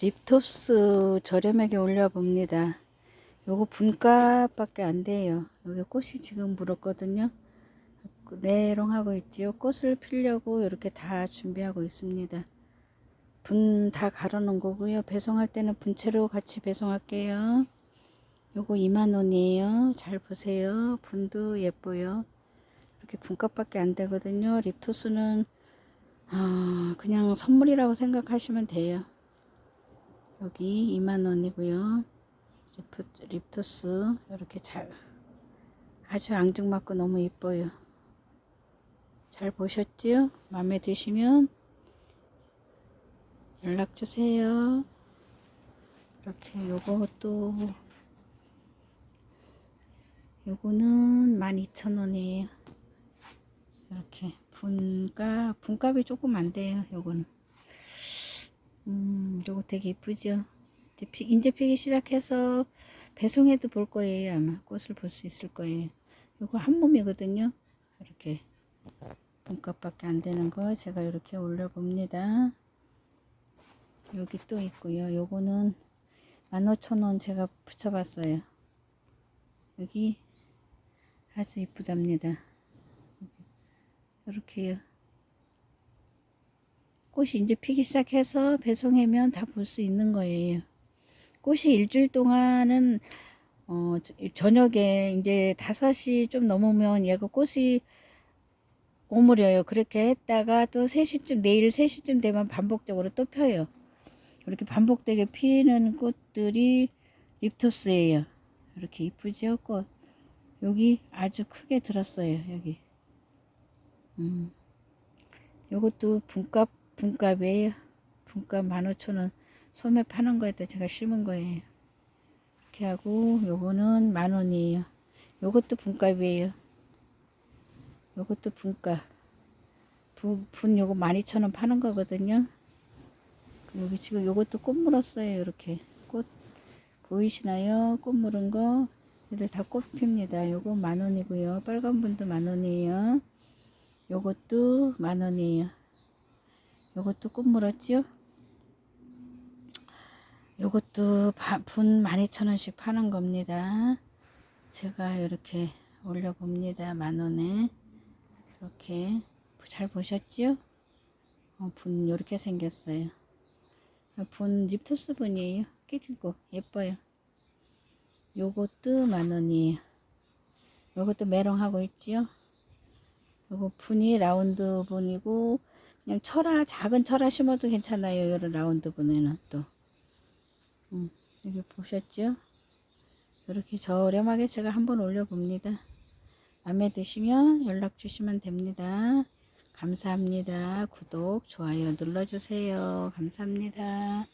립토스 저렴하게 올려봅니다. 요거 분값밖에 안 돼요. 여기 꽃이 지금 물었거든요. 레롱 하고 있지요. 꽃을 피려고 이렇게 다 준비하고 있습니다. 분 다 갈아 놓은 거고요. 배송할 때는 분채로 같이 배송할게요. 요거 2만원이에요. 잘 보세요. 분도 예뻐요. 이렇게 분값밖에 안 되거든요. 립토스는 아, 그냥 선물이라고 생각하시면 돼요. 여기 2만원이고요. 립토 스 이렇게 잘 아주 앙증맞고 너무 예뻐요. 잘 보셨지요? 마음에 드시면 연락 주세요. 이렇게 요것도 요거는 12,000원이에요. 이렇게 분값 분값이 조금 안 돼요. 요거는 음, 요거 되게 이쁘죠? 이제, 피, 이제 피기 시작해서 배송해도 볼 거예요. 아마 꽃을 볼 수 있을 거예요. 요거 한 몸이거든요. 이렇게 분값밖에 안 되는 거 제가 이렇게 올려봅니다. 여기 또 있고요. 요거는 15,000원 제가 붙여봤어요. 여기 아주 이쁘답니다. 이렇게요. 꽃이 이제 피기 시작해서 배송하면 다 볼 수 있는 거예요. 꽃이 일주일 동안은 어, 저- 저녁에 이제 5시 좀 넘으면 얘가 꽃이 오므려요. 그렇게 했다가 또 3시쯤, 내일 3시쯤 되면 반복적으로 또 펴요. 이렇게 반복되게 피는 꽃들이 립토스예요. 이렇게 이쁘죠? 꽃. 여기 아주 크게 들었어요. 여기. 음. 요것도 분값, 분값이에요. 분값 15,000원. 소매 파는 거에다 제가 심은 거예요. 이렇게 하고, 요거는 만 원이에요. 요것도 분값이에요. 요것도 분값. 분, 분 요거 12,000원 파는 거거든요. 여기 지금 요것도 꽃 물었어요. 이렇게. 꽃, 보이시나요? 꽃 물은 거. 얘들 다 꽃 핍니다. 요거 만 원이고요. 빨간 분도 만 원이에요. 요것도 만 원이에요. 요것도 꽃 물었지요? 요것도 바- 분 12,000원씩 파는 겁니다. 제가 이렇게 올려봅니다. 만 원에. 이렇게. 잘 보셨지요? 어, 분 요렇게 생겼어요. 분 립토스 분이에요. 끼고 예뻐요. 요것도 만 원이에요. 요것도 메롱하고 있지요? 요거 분이 라운드 분이고 그냥 철화 작은 철화 심어도 괜찮아요. 요런 라운드 분에는 또. 음, 여기 보셨죠? 이렇게 저렴하게 제가 한번 올려봅니다. 마음에 드시면 연락 주시면 됩니다. 감사합니다. 구독, 좋아요 눌러주세요. 감사합니다.